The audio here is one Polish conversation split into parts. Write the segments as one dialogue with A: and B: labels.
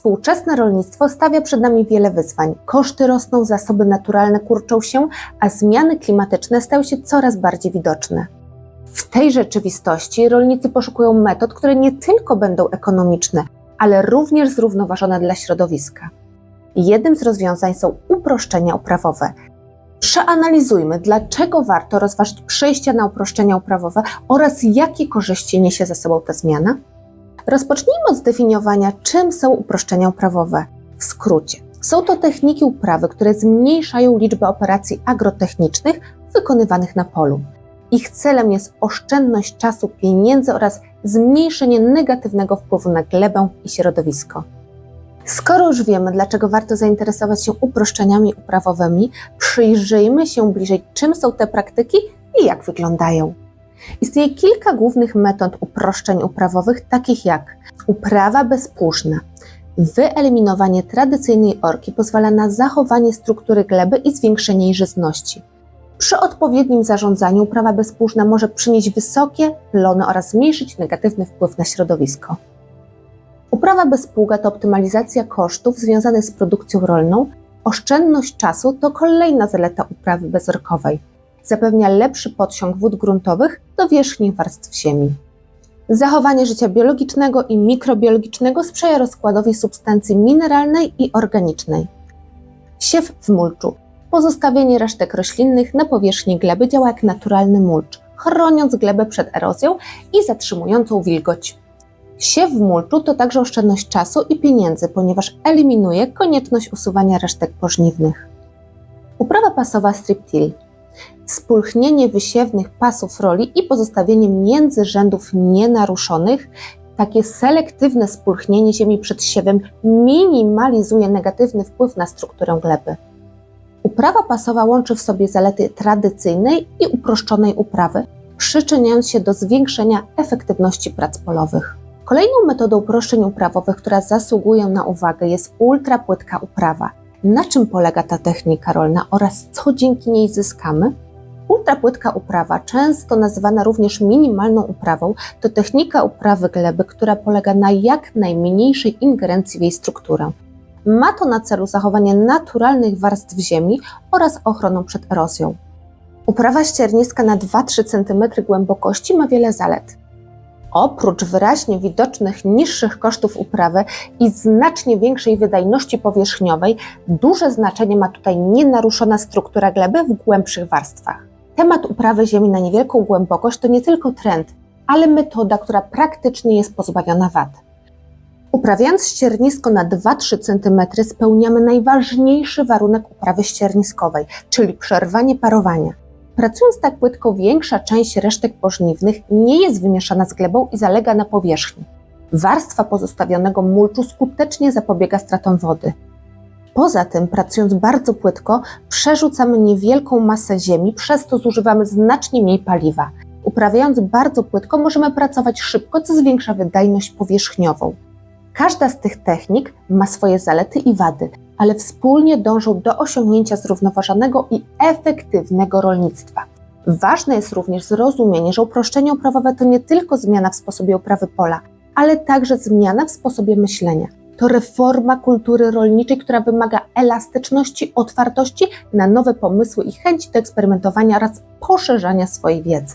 A: Współczesne rolnictwo stawia przed nami wiele wyzwań. Koszty rosną, zasoby naturalne kurczą się, a zmiany klimatyczne stają się coraz bardziej widoczne. W tej rzeczywistości rolnicy poszukują metod, które nie tylko będą ekonomiczne, ale również zrównoważone dla środowiska. Jednym z rozwiązań są uproszczenia uprawowe. Przeanalizujmy, dlaczego warto rozważyć przejście na uproszczenia uprawowe oraz jakie korzyści niesie ze sobą ta zmiana. Rozpocznijmy od zdefiniowania, czym są uproszczenia uprawowe. W skrócie, są to techniki uprawy, które zmniejszają liczbę operacji agrotechnicznych wykonywanych na polu. Ich celem jest oszczędność czasu, pieniędzy oraz zmniejszenie negatywnego wpływu na glebę i środowisko. Skoro już wiemy, dlaczego warto zainteresować się uproszczeniami uprawowymi, przyjrzyjmy się bliżej, czym są te praktyki i jak wyglądają. Istnieje kilka głównych metod uproszczeń uprawowych, takich jak uprawa bezpłuszna. Wyeliminowanie tradycyjnej orki pozwala na zachowanie struktury gleby i zwiększenie jej żyzności. Przy odpowiednim zarządzaniu uprawa bezpłuszna może przynieść wysokie plony oraz zmniejszyć negatywny wpływ na środowisko. Uprawa bez pługa to optymalizacja kosztów związanych z produkcją rolną. Oszczędność czasu to kolejna zaleta uprawy bezorkowej. Zapewnia lepszy podsiąg wód gruntowych do wierzchnich warstw ziemi. Zachowanie życia biologicznego i mikrobiologicznego sprzyja rozkładowi substancji mineralnej i organicznej. Siew w mulczu. Pozostawienie resztek roślinnych na powierzchni gleby działa jak naturalny mulcz, chroniąc glebę przed erozją i zatrzymującą wilgoć. Siew w mulczu to także oszczędność czasu i pieniędzy, ponieważ eliminuje konieczność usuwania resztek pożniwnych. Uprawa pasowa strip-till. Spulchnienie wysiewnych pasów roli i pozostawienie międzyrzędów nienaruszonych, takie selektywne spulchnienie ziemi przed siewem minimalizuje negatywny wpływ na strukturę gleby. Uprawa pasowa łączy w sobie zalety tradycyjnej i uproszczonej uprawy, przyczyniając się do zwiększenia efektywności prac polowych. Kolejną metodą uproszczeń uprawowych, która zasługuje na uwagę, jest ultrapłytka uprawa. Na czym polega ta technika rolna oraz co dzięki niej zyskamy? Ultrapłytka uprawa, często nazywana również minimalną uprawą, to technika uprawy gleby, która polega na jak najmniejszej ingerencji w jej strukturę. Ma to na celu zachowanie naturalnych warstw ziemi oraz ochronę przed erozją. Uprawa ścierniska na 2-3 cm głębokości ma wiele zalet. Oprócz wyraźnie widocznych niższych kosztów uprawy i znacznie większej wydajności powierzchniowej, duże znaczenie ma tutaj nienaruszona struktura gleby w głębszych warstwach. Temat uprawy ziemi na niewielką głębokość to nie tylko trend, ale metoda, która praktycznie jest pozbawiona wad. Uprawiając ściernisko na 2-3 cm spełniamy najważniejszy warunek uprawy ścierniskowej, czyli przerwanie parowania. Pracując tak płytko, większa część resztek pożniwnych nie jest wymieszana z glebą i zalega na powierzchni. Warstwa pozostawionego mulczu skutecznie zapobiega stratom wody. Poza tym, pracując bardzo płytko, przerzucamy niewielką masę ziemi, przez to zużywamy znacznie mniej paliwa. Uprawiając bardzo płytko, możemy pracować szybko, co zwiększa wydajność powierzchniową. Każda z tych technik ma swoje zalety i wady, ale wspólnie dążą do osiągnięcia zrównoważonego i efektywnego rolnictwa. Ważne jest również zrozumienie, że uproszczenie uprawowe to nie tylko zmiana w sposobie uprawy pola, ale także zmiana w sposobie myślenia. To reforma kultury rolniczej, która wymaga elastyczności, otwartości na nowe pomysły i chęci do eksperymentowania oraz poszerzania swojej wiedzy.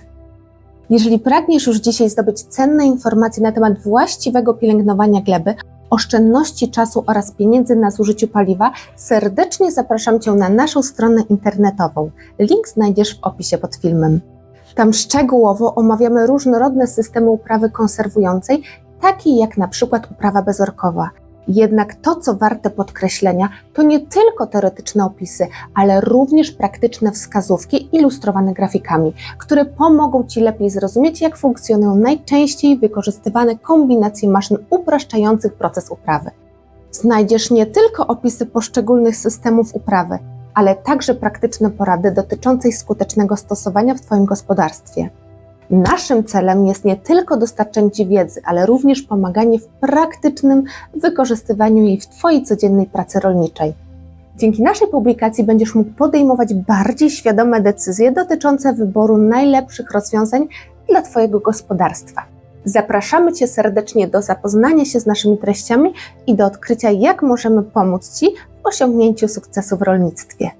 A: Jeżeli pragniesz już dzisiaj zdobyć cenne informacje na temat właściwego pielęgnowania gleby, oszczędności czasu oraz pieniędzy na zużyciu paliwa, serdecznie zapraszam Cię na naszą stronę internetową. Link znajdziesz w opisie pod filmem. Tam szczegółowo omawiamy różnorodne systemy uprawy konserwującej, takie jak na przykład uprawa bezorkowa. Jednak to, co warte podkreślenia, to nie tylko teoretyczne opisy, ale również praktyczne wskazówki ilustrowane grafikami, które pomogą Ci lepiej zrozumieć, jak funkcjonują najczęściej wykorzystywane kombinacje maszyn upraszczających proces uprawy. Znajdziesz nie tylko opisy poszczególnych systemów uprawy, ale także praktyczne porady dotyczące skutecznego stosowania w Twoim gospodarstwie. Naszym celem jest nie tylko dostarczenie Ci wiedzy, ale również pomaganie w praktycznym wykorzystywaniu jej w Twojej codziennej pracy rolniczej. Dzięki naszej publikacji będziesz mógł podejmować bardziej świadome decyzje dotyczące wyboru najlepszych rozwiązań dla Twojego gospodarstwa. Zapraszamy Cię serdecznie do zapoznania się z naszymi treściami i do odkrycia, jak możemy pomóc Ci w osiągnięciu sukcesu w rolnictwie.